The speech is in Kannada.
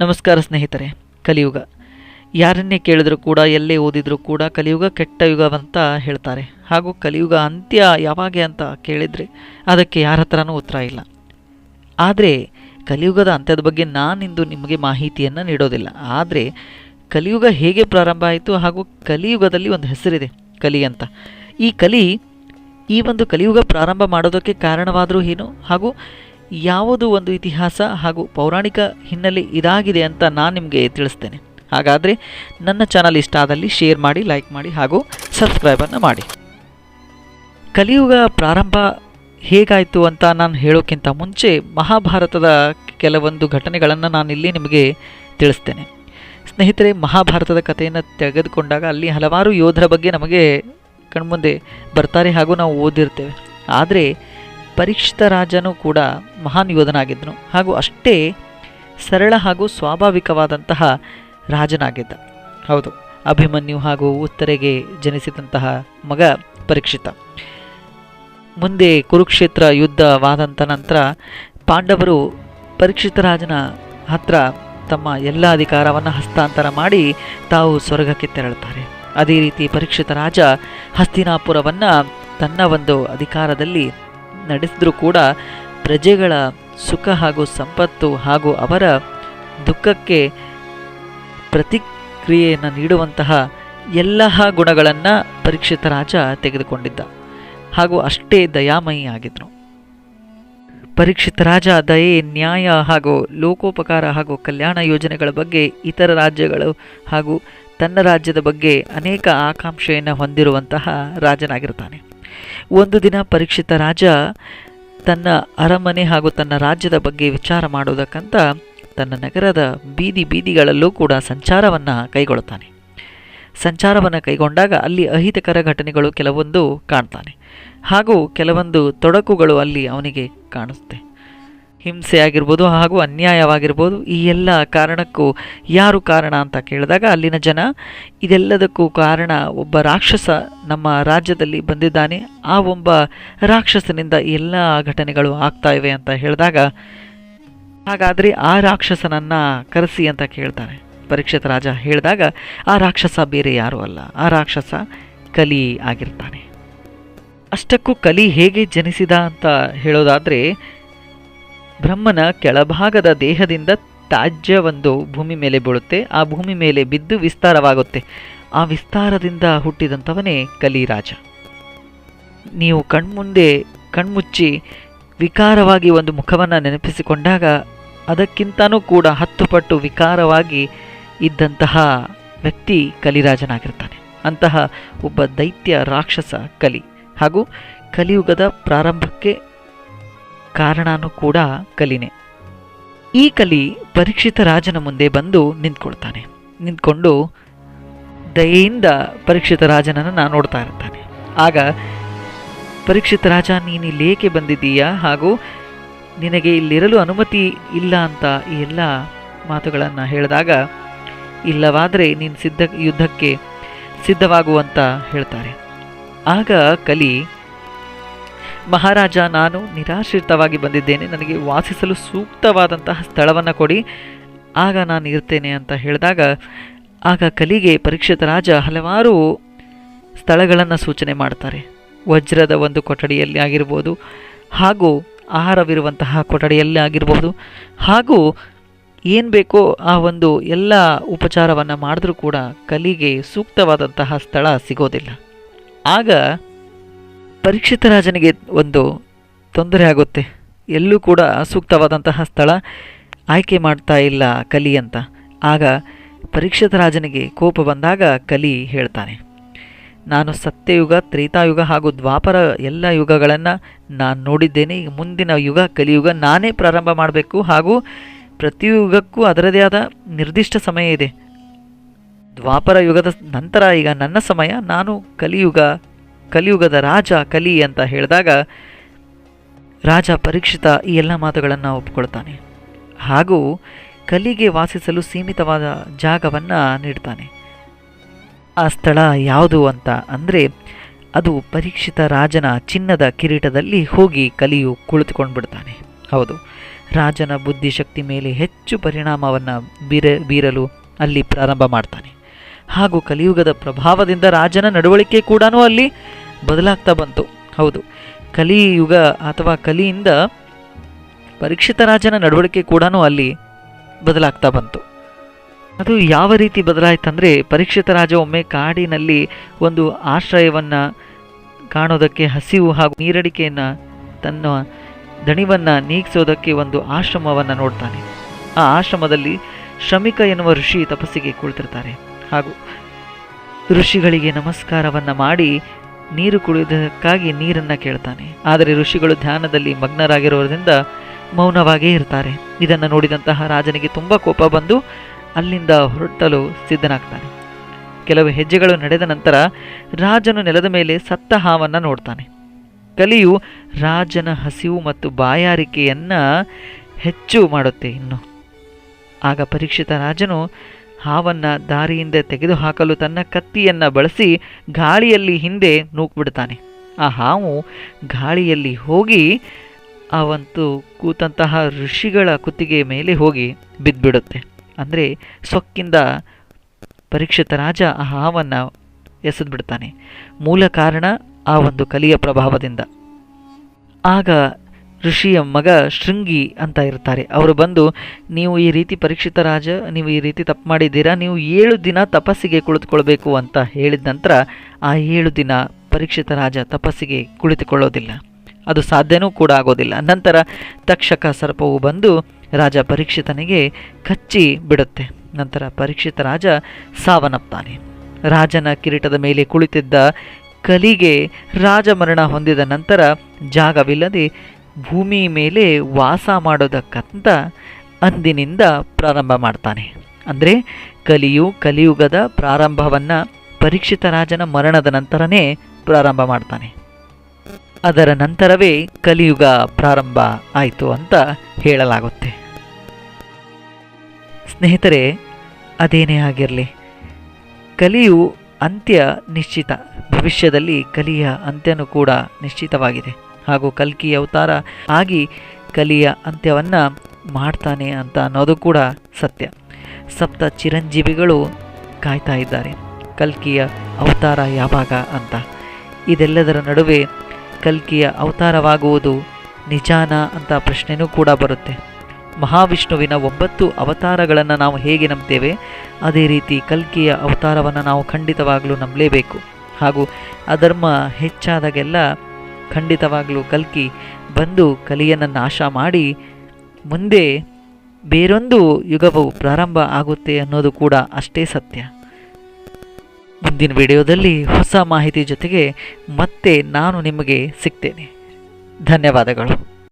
ನಮಸ್ಕಾರ ಸ್ನೇಹಿತರೆ, ಕಲಿಯುಗ. ಯಾರನ್ನೇ ಕೇಳಿದರೂ ಕೂಡ, ಎಲ್ಲೇ ಓದಿದರೂ ಕೂಡ ಕಲಿಯುಗ ಕೆಟ್ಟ ಯುಗವಂತ ಹೇಳ್ತಾರೆ. ಹಾಗೂ ಕಲಿಯುಗ ಅಂತ್ಯ ಯಾವಾಗೆ ಅಂತ ಕೇಳಿದರೆ ಅದಕ್ಕೆ ಯಾರ ಹತ್ರನೂ ಉತ್ತರ ಇಲ್ಲ. ಆದರೆ ಕಲಿಯುಗದ ಅಂತ್ಯದ ಬಗ್ಗೆ ನಾನಿಂದು ನಿಮಗೆ ಮಾಹಿತಿಯನ್ನು ನೀಡೋದಿಲ್ಲ. ಆದರೆ ಕಲಿಯುಗ ಹೇಗೆ ಪ್ರಾರಂಭ ಆಯಿತು ಹಾಗೂ ಕಲಿಯುಗದಲ್ಲಿ ಒಂದು ಹೆಸರಿದೆ, ಕಲಿ ಅಂತ. ಈ ಕಲಿ, ಈ ಒಂದು ಕಲಿಯುಗ ಪ್ರಾರಂಭ ಮಾಡೋದಕ್ಕೆ ಕಾರಣವಾದರೂ ಏನು ಹಾಗೂ ಯಾವುದು ಒಂದು ಇತಿಹಾಸ ಹಾಗೂ ಪೌರಾಣಿಕ ಹಿನ್ನೆಲೆ ಇದಾಗಿದೆ ಅಂತ ನಾನು ನಿಮಗೆ ತಿಳಿಸ್ತೇನೆ. ಹಾಗಾದರೆ ನನ್ನ ಚಾನಲ್ ಇಷ್ಟ ಆದಲ್ಲಿ ಶೇರ್ ಮಾಡಿ ಲೈಕ್ ಮಾಡಿ ಹಾಗೂ ಸಬ್ಸ್ಕ್ರೈಬನ್ನು ಮಾಡಿ. ಕಲಿಯುಗ ಪ್ರಾರಂಭ ಹೇಗಾಯಿತು ಅಂತ ನಾನು ಹೇಳೋಕ್ಕಿಂತ ಮುಂಚೆ ಮಹಾಭಾರತದ ಕೆಲವೊಂದು ಘಟನೆಗಳನ್ನು ನಾನಿಲ್ಲಿ ನಿಮಗೆ ತಿಳಿಸ್ತೇನೆ. ಸ್ನೇಹಿತರೆ, ಮಹಾಭಾರತದ ಕಥೆಯನ್ನು ತೆಗೆದುಕೊಂಡಾಗ ಅಲ್ಲಿ ಹಲವಾರು ಯೋಧರ ಬಗ್ಗೆ ನಮಗೆ ಕಣ್ಮುಂದೆ ಬರ್ತಾರೆ ಹಾಗೂ ನಾವು ಓದಿರ್ತೇವೆ. ಆದರೆ ಪರೀಕ್ಷಿತ ರಾಜನು ಕೂಡ ಮಹಾನ್ ಯೋಧನಾಗಿದ್ದನು. ಹಾಗೂ ಅಷ್ಟೇ ಸರಳ ಹಾಗೂ ಸ್ವಾಭಾವಿಕವಾದಂತಹ ರಾಜನಾಗಿದ್ದ. ಹೌದು, ಅಭಿಮನ್ಯು ಹಾಗೂ ಉತ್ತರೆಗೆ ಜನಿಸಿದಂತಹ ಮಗ ಪರೀಕ್ಷಿತ. ಮುಂದೆ ಕುರುಕ್ಷೇತ್ರ ಯುದ್ಧವಾದಂಥ ನಂತರ ಪಾಂಡವರು ಪರೀಕ್ಷಿತ ರಾಜನ ಹತ್ರ ತಮ್ಮ ಎಲ್ಲ ಅಧಿಕಾರವನ್ನು ಹಸ್ತಾಂತರ ಮಾಡಿ ತಾವು ಸ್ವರ್ಗಕ್ಕೆ ತೆರಳುತ್ತಾರೆ. ಅದೇ ರೀತಿ ಪರೀಕ್ಷಿತ ರಾಜ ಹಸ್ತಿನಾಪುರವನ್ನು ತನ್ನ ಒಂದು ಅಧಿಕಾರದಲ್ಲಿ ನಡೆಸಿದ್ರೂ ಕೂಡ ಪ್ರಜೆಗಳ ಸುಖ ಹಾಗೂ ಸಂಪತ್ತು ಹಾಗೂ ಅವರ ದುಃಖಕ್ಕೆ ಪ್ರತಿಕ್ರಿಯೆಯನ್ನು ನೀಡುವಂತಹ ಎಲ್ಲ ಗುಣಗಳನ್ನು ಪರೀಕ್ಷಿತ ರಾಜ ತೆಗೆದುಕೊಂಡಿದ್ದ. ಹಾಗೂ ಅಷ್ಟೇ ದಯಾಮಯಿ ಆಗಿದ್ರು ಪರೀಕ್ಷಿತ ರಾಜ ದಯೆ, ನ್ಯಾಯ ಹಾಗೂ ಲೋಕೋಪಕಾರ ಹಾಗೂ ಕಲ್ಯಾಣ ಯೋಜನೆಗಳ ಬಗ್ಗೆ ಇತರ ರಾಜ್ಯಗಳು ಹಾಗೂ ತನ್ನ ರಾಜ್ಯದ ಬಗ್ಗೆ ಅನೇಕ ಆಕಾಂಕ್ಷೆಯನ್ನು ಹೊಂದಿರುವಂತಹ ರಾಜನಾಗಿರ್ತಾನೆ. ಒಂದು ದಿನ ಪರೀಕ್ಷಿತ ರಾಜ ತನ್ನ ಅರಮನೆ ಹಾಗೂ ತನ್ನ ರಾಜ್ಯದ ಬಗ್ಗೆ ವಿಚಾರ ಮಾಡುವುದಕ್ಕಂತ ತನ್ನ ನಗರದ ಬೀದಿ ಬೀದಿಗಳಲ್ಲೂ ಕೂಡ ಸಂಚಾರವನ್ನು ಕೈಗೊಳ್ಳುತ್ತಾನೆ. ಸಂಚಾರವನ್ನು ಕೈಗೊಂಡಾಗ ಅಲ್ಲಿ ಅಹಿತಕರ ಘಟನೆಗಳು ಕೆಲವೊಂದು ಕಾಣ್ತಾನೆ. ಹಾಗೂ ಕೆಲವೊಂದು ತೊಡಕುಗಳು ಅಲ್ಲಿ ಅವನಿಗೆ ಕಾಣಿಸುತ್ತೆ ಹಿಂಸೆ ಆಗಿರ್ಬೋದು ಹಾಗೂ ಅನ್ಯಾಯವಾಗಿರ್ಬೋದು ಈ ಎಲ್ಲ ಕಾರಣಕ್ಕೂ ಯಾರು ಕಾರಣ ಅಂತ ಕೇಳಿದಾಗ ಅಲ್ಲಿನ ಜನ, ಇದೆಲ್ಲದಕ್ಕೂ ಕಾರಣ ಒಬ್ಬ ರಾಕ್ಷಸ ನಮ್ಮ ರಾಜ್ಯದಲ್ಲಿ ಬಂದಿದ್ದಾನೆ. ಆ ಒಬ್ಬ ರಾಕ್ಷಸನಿಂದ ಎಲ್ಲ ಘಟನೆಗಳು ಆಗ್ತಾ ಇವೆ ಅಂತ ಹೇಳಿದಾಗ, ಹಾಗಾದರೆ ಆ ರಾಕ್ಷಸನನ್ನು ಕರೆಸಿ ಅಂತ ಕೇಳ್ತಾನೆ ಪರೀಕ್ಷಿತ ರಾಜ ಹೇಳಿದಾಗ, ಆ ರಾಕ್ಷಸ ಬೇರೆ ಯಾರೂ ಅಲ್ಲ. ಆ ರಾಕ್ಷಸ ಕಲಿ ಆಗಿರ್ತಾನೆ. ಅಷ್ಟಕ್ಕೂ ಕಲಿ ಹೇಗೆ ಜನಿಸಿದ ಅಂತ ಹೇಳೋದಾದರೆ ಬ್ರಹ್ಮನ ಕೆಳಭಾಗದ ದೇಹದಿಂದ ತ್ಯಾಜ್ಯ ಒಂದು ಭೂಮಿ ಮೇಲೆ ಬೀಳುತ್ತೆ. ಆ ಭೂಮಿ ಮೇಲೆ ಬಿದ್ದು ವಿಸ್ತಾರವಾಗುತ್ತೆ. ಆ ವಿಸ್ತಾರದಿಂದ ಹುಟ್ಟಿದಂಥವನೇ ಕಲಿರಾಜ. ನೀವು ಕಣ್ಮುಂದೆ ಕಣ್ಮುಚ್ಚಿ ವಿಕಾರವಾಗಿ ಒಂದು ಮುಖವನ್ನು ನೆನಪಿಸಿಕೊಂಡಾಗ ಅದಕ್ಕಿಂತನೂ ಕೂಡ ಹತ್ತು ಪಟ್ಟು ವಿಕಾರವಾಗಿ ಇದ್ದಂತಹ ವ್ಯಕ್ತಿ ಕಲಿರಾಜನಾಗಿರ್ತಾನೆ. ಅಂತಹ ಒಬ್ಬ ದೈತ್ಯ ರಾಕ್ಷಸ ಕಲಿ. ಹಾಗೂ ಕಲಿಯುಗದ ಪ್ರಾರಂಭಕ್ಕೆ ಕಾರಣನೂ ಕೂಡ ಕಲಿನೇ. ಈ ಕಲಿ ಪರೀಕ್ಷಿತ ರಾಜನ ಮುಂದೆ ಬಂದು ನಿಂತ್ಕೊಳ್ತಾನೆ. ನಿಂತ್ಕೊಂಡು ದಯೆಯಿಂದ ಪರೀಕ್ಷಿತ ರಾಜನನ್ನು ನೋಡ್ತಾ ಇರ್ತಾನೆ. ಆಗ ಪರೀಕ್ಷಿತ ರಾಜ, ನೀನು ಇಲ್ಲಿ ಏಕೆ ಬಂದಿದ್ದೀಯಾ? ಹಾಗೂ ನಿನಗೆ ಇಲ್ಲಿರಲು ಅನುಮತಿ ಇಲ್ಲ ಅಂತ ಈ ಎಲ್ಲ ಮಾತುಗಳನ್ನು ಹೇಳಿದಾಗ, ಇಲ್ಲವಾದರೆ ನೀನು ಸಿದ್ಧ, ಯುದ್ಧಕ್ಕೆ ಸಿದ್ಧವಾಗುವಂತ ಹೇಳ್ತಾರೆ. ಆಗ ಕಲಿ ಮಹಾರಾಜ, ನಾನು ನಿರಾಶ್ರಿತವಾಗಿ ಬಂದಿದ್ದೇನೆ. ನನಗೆ ವಾಸಿಸಲು ಸೂಕ್ತವಾದಂತಹ ಸ್ಥಳವನ್ನು ಕೊಡಿ. ಆಗ ನಾನು ಇರ್ತೇನೆ ಅಂತ ಹೇಳಿದಾಗ, ಆಗ ಕಲಿಗೆ ಪರೀಕ್ಷಿತ ರಾಜ ಹಲವಾರು ಸ್ಥಳಗಳನ್ನು ಸೂಚನೆ ಮಾಡ್ತಾರೆ. ವಜ್ರದ ಒಂದು ಕೊಠಡಿಯಲ್ಲಿ ಆಗಿರ್ಬೋದು, ಹಾಗೂ ಆಹಾರವಿರುವಂತಹ ಕೊಠಡಿಯಲ್ಲಿ ಆಗಿರ್ಬೋದು, ಹಾಗೂ ಏನು ಬೇಕೋ ಆ ಒಂದು ಎಲ್ಲ ಉಪಚಾರವನ್ನು ಮಾಡಿದ್ರೂ ಕೂಡ ಕಲಿಗೆ ಸೂಕ್ತವಾದಂತಹ ಸ್ಥಳ ಸಿಗೋದಿಲ್ಲ. ಆಗ ಪರೀಕ್ಷಿತ ರಾಜನಿಗೆ ಒಂದು ತೊಂದರೆ ಆಗುತ್ತೆ. ಎಲ್ಲೂ ಕೂಡ ಸೂಕ್ತವಾದಂತಹ ಸ್ಥಳ ಆಯ್ಕೆ ಮಾಡ್ತಾ ಇಲ್ಲ ಕಲಿ ಅಂತ. ಆಗ ಪರೀಕ್ಷಿತ ರಾಜನಿಗೆ ಕೋಪ ಬಂದಾಗ ಕಲಿ ಹೇಳ್ತಾನೆ, ನಾನು ಸತ್ಯಯುಗ, ತ್ರೇತಾಯುಗ ಹಾಗೂ ದ್ವಾಪರ ಎಲ್ಲ ಯುಗಗಳನ್ನು ನಾನು ನೋಡಿದ್ದೇನೆ. ಈಗ ಮುಂದಿನ ಯುಗ, ಕಲಿಯುಗ ನಾನೇ ಪ್ರಾರಂಭ ಮಾಡಬೇಕು ಹಾಗೂ ಪ್ರತಿಯುಗಕ್ಕೂ ಅದರದೇ ಆದ ನಿರ್ದಿಷ್ಟ ಸಮಯ ಇದೆ. ದ್ವಾಪರ ಯುಗದ ನಂತರ ಈಗ ನನ್ನ ಸಮಯ. ನಾನು ಕಲಿಯುಗ ಕಲಿಯುಗದ ರಾಜ ಕಲಿ ಅಂತ ಹೇಳಿದಾಗ ರಾಜ ಪರೀಕ್ಷಿತ ಈ ಎಲ್ಲ ಮಾತುಗಳನ್ನು ಒಪ್ಕೊಳ್ತಾನೆ ಹಾಗೂ ಕಲಿಗೆ ವಾಸಿಸಲು ಸೀಮಿತವಾದ ಜಾಗವನ್ನು ನೀಡ್ತಾನೆ. ಆ ಸ್ಥಳ ಯಾವುದು ಅಂತ ಅಂದರೆ ಅದು ಪರೀಕ್ಷಿತ ರಾಜನ ಚಿನ್ನದ ಕಿರೀಟದಲ್ಲಿ ಹೋಗಿ ಕಲಿಯು ಕುಳಿತುಕೊಂಡು ಬಿಡ್ತಾನೆ ಹೌದು, ರಾಜನ ಬುದ್ಧಿಶಕ್ತಿ ಮೇಲೆ ಹೆಚ್ಚು ಪರಿಣಾಮವನ್ನು ಬೀರ ಬೀರಲು ಅಲ್ಲಿ ಪ್ರಾರಂಭ ಮಾಡ್ತಾನೆ. ಹಾಗೂ ಕಲಿಯುಗದ ಪ್ರಭಾವದಿಂದ ರಾಜನ ನಡವಳಿಕೆ ಕೂಡ ಅಲ್ಲಿ ಬದಲಾಗ್ತಾ ಬಂತು. ಹೌದು, ಕಲಿಯುಗ ಅಥವಾ ಕಲಿಯಿಂದ ಪರೀಕ್ಷಿತ ರಾಜನ ನಡವಳಿಕೆ ಕೂಡ ಅಲ್ಲಿ ಬದಲಾಗ್ತಾ ಬಂತು. ಅದು ಯಾವ ರೀತಿ ಬದಲಾಯ್ತಂದರೆ, ಪರೀಕ್ಷಿತ ರಾಜ ಒಮ್ಮೆ ಕಾಡಿನಲ್ಲಿ ಒಂದು ಆಶ್ರಯವನ್ನು ಕಾಣೋದಕ್ಕೆ ಹಸಿವು ಹಾಗೂ ನೀರಡಿಕೆಯನ್ನು ತನ್ನ ದಣಿವನ್ನು ನೀಗಿಸೋದಕ್ಕೆ ಒಂದು ಆಶ್ರಮವನ್ನು ನೋಡ್ತಾನೆ. ಆ ಆಶ್ರಮದಲ್ಲಿ ಶ್ರಮಿಕ ಎನ್ನುವ ಋಷಿ ತಪಸ್ಸಿಗೆ ಕುಳಿತಿರ್ತಾರೆ. ಹಾಗೂ ಋಷಿಗಳಿಗೆ ನಮಸ್ಕಾರವನ್ನು ಮಾಡಿ ನೀರು ಕುಡಿಯುವುದಕ್ಕಾಗಿ ನೀರನ್ನು ಕೇಳ್ತಾನೆ. ಆದರೆ ಋಷಿಗಳು ಧ್ಯಾನದಲ್ಲಿ ಮಗ್ನರಾಗಿರೋದ್ರಿಂದ ಮೌನವಾಗೇ ಇರ್ತಾರೆ. ಇದನ್ನು ನೋಡಿದಂತಹ ರಾಜನಿಗೆ ತುಂಬ ಕೋಪ ಬಂದು ಅಲ್ಲಿಂದ ಹೊರಟಲು ಸಿದ್ಧನಾಗ್ತಾನೆ. ಕೆಲವು ಹೆಜ್ಜೆಗಳು ನಡೆದ ನಂತರ ರಾಜನು ನೆಲದ ಮೇಲೆ ಸತ್ತ ಹಾವನ್ನು ನೋಡ್ತಾನೆ. ಕಲಿಯು ರಾಜನ ಹಸಿವು ಮತ್ತು ಬಾಯಾರಿಕೆಯನ್ನು ಹೆಚ್ಚು ಮಾಡುತ್ತೆ ಇನ್ನು. ಆಗ ಪರೀಕ್ಷಿತ ರಾಜನು ಹಾವನ್ನ ದಾರಿಯಿಂದ ತೆಗೆದುಹಾಕಲು ತನ್ನ ಕತ್ತಿಯನ್ನು ಬಳಸಿ ಗಾಳಿಯಲ್ಲಿ ಹಿಂದೆ ನೂಕ್ಬಿಡ್ತಾನೆ. ಆ ಹಾವು ಗಾಳಿಯಲ್ಲಿ ಹೋಗಿ ಅವಂತು ಕೂತಂತಹ ಋಷಿಗಳ ಕುತ್ತಿಗೆ ಮೇಲೆ ಹೋಗಿ ಬಿದ್ದುಬಿಡುತ್ತೆ. ಅಂದರೆ ಸೊಕ್ಕಿಂದ ಪರೀಕ್ಷಿತ ರಾಜ ಆ ಹಾವನ್ನು ಎಸೆದು ಬಿಡ್ತಾನೆ ಮೂಲ ಕಾರಣ ಆ ಒಂದು ಕಲಿಯ ಪ್ರಭಾವದಿಂದ. ಆಗ ಋಷಿಯ ಮಗ ಶೃಂಗಿ ಅಂತ ಇರ್ತಾರೆ. ಅವರು ಬಂದು, ನೀವು ಈ ರೀತಿ ಪರೀಕ್ಷಿತ ರಾಜ, ನೀವು ಈ ರೀತಿ ತಪ್ಪು ಮಾಡಿದ್ದೀರಾ? ನೀವು ಏಳು ದಿನ ತಪಸ್ಸಿಗೆ ಕುಳಿತುಕೊಳ್ಬೇಕು ಅಂತ ಹೇಳಿದ ನಂತರ, ಆ ಏಳು ದಿನ ಪರೀಕ್ಷಿತ ರಾಜ ತಪಸ್ಸಿಗೆ ಕುಳಿತುಕೊಳ್ಳೋದಿಲ್ಲ. ಅದು ಸಾಧ್ಯನೂ ಕೂಡ ಆಗೋದಿಲ್ಲ. ನಂತರ ತಕ್ಷಕ ಸರ್ಪವು ಬಂದು ರಾಜ ಪರೀಕ್ಷಿತನಿಗೆ ಕಚ್ಚಿ ಬಿಡುತ್ತೆ. ನಂತರ ಪರೀಕ್ಷಿತ ರಾಜ ಸಾವನ್ನಪ್ತಾನೆ. ರಾಜನ ಕಿರೀಟದ ಮೇಲೆ ಕುಳಿತಿದ್ದ ಕಲಿಗೆ ರಾಜಮರಣ ಹೊಂದಿದ ನಂತರ ಜಾಗವಿಲ್ಲದೆ ಭೂಮಿ ಮೇಲೆ ವಾಸ ಮಾಡೋದಕ್ಕಂತ ಅಂದಿನಿಂದ ಪ್ರಾರಂಭ ಮಾಡ್ತಾನೆ. ಅಂದರೆ ಕಲಿಯು, ಕಲಿಯುಗದ ಪ್ರಾರಂಭವನ್ನು ಪರೀಕ್ಷಿತ ರಾಜನ ಮರಣದ ನಂತರನೇ ಪ್ರಾರಂಭ ಮಾಡ್ತಾನೆ. ಅದರ ನಂತರವೇ ಕಲಿಯುಗ ಪ್ರಾರಂಭ ಆಯಿತು ಅಂತ ಹೇಳಲಾಗುತ್ತೆ. ಸ್ನೇಹಿತರೆ, ಅದೇನೇ ಆಗಿರಲಿ, ಕಲಿಯು ಅಂತ್ಯ ನಿಶ್ಚಿತ. ಭವಿಷ್ಯದಲ್ಲಿ ಕಲಿಯ ಅಂತ್ಯನೂ ಕೂಡ ನಿಶ್ಚಿತವಾಗಿದೆ. ಹಾಗೂ ಕಲ್ಕಿ ಅವತಾರ ಆಗಿ ಕಲಿಯ ಅಂತ್ಯವನ್ನು ಮಾಡ್ತಾನೆ ಅಂತ ಅನ್ನೋದು ಕೂಡ ಸತ್ಯ. ಸಪ್ತ ಚಿರಂಜೀವಿಗಳು ಕಾಯ್ತಾ ಇದ್ದಾರೆ. ಕಲ್ಕಿಯ ಅವತಾರ ಯಾವಾಗ ಅಂತ. ಇದೆಲ್ಲದರ ನಡುವೆ ಕಲ್ಕಿಯ ಅವತಾರವಾಗುವುದು ನಿಜಾನ ಅಂತ ಪ್ರಶ್ನೆನೂ ಕೂಡ ಬರುತ್ತೆ. ಮಹಾವಿಷ್ಣುವಿನ ಒಂಬತ್ತು ಅವತಾರಗಳನ್ನು ನಾವು ಹೇಗೆ ನಂಬ್ತೇವೆ? ಅದೇ ರೀತಿ ಕಲ್ಕಿಯ ಅವತಾರವನ್ನು ನಾವು ಖಂಡಿತವಾಗಲೂ ನಂಬಲೇಬೇಕು. ಹಾಗೂ ಅಧರ್ಮ ಹೆಚ್ಚಾದಾಗೆಲ್ಲ ಖಂಡಿತವಾಗಲೂ ಕಲ್ಕಿ ಬಂದು ಕಲಿಯನ್ನು ನಾಶ ಮಾಡಿ ಮುಂದೆ ಬೇರೊಂದು ಯುಗವು ಪ್ರಾರಂಭ ಆಗುತ್ತೆ ಅನ್ನೋದು ಕೂಡ ಅಷ್ಟೇ ಸತ್ಯ. ಮುಂದಿನ ವಿಡಿಯೋದಲ್ಲಿ ಹೊಸ ಮಾಹಿತಿ ಜೊತೆಗೆ ಮತ್ತೆ ನಾನು ನಿಮಗೆ ಸಿಗ್ತೇನೆ. ಧನ್ಯವಾದಗಳು.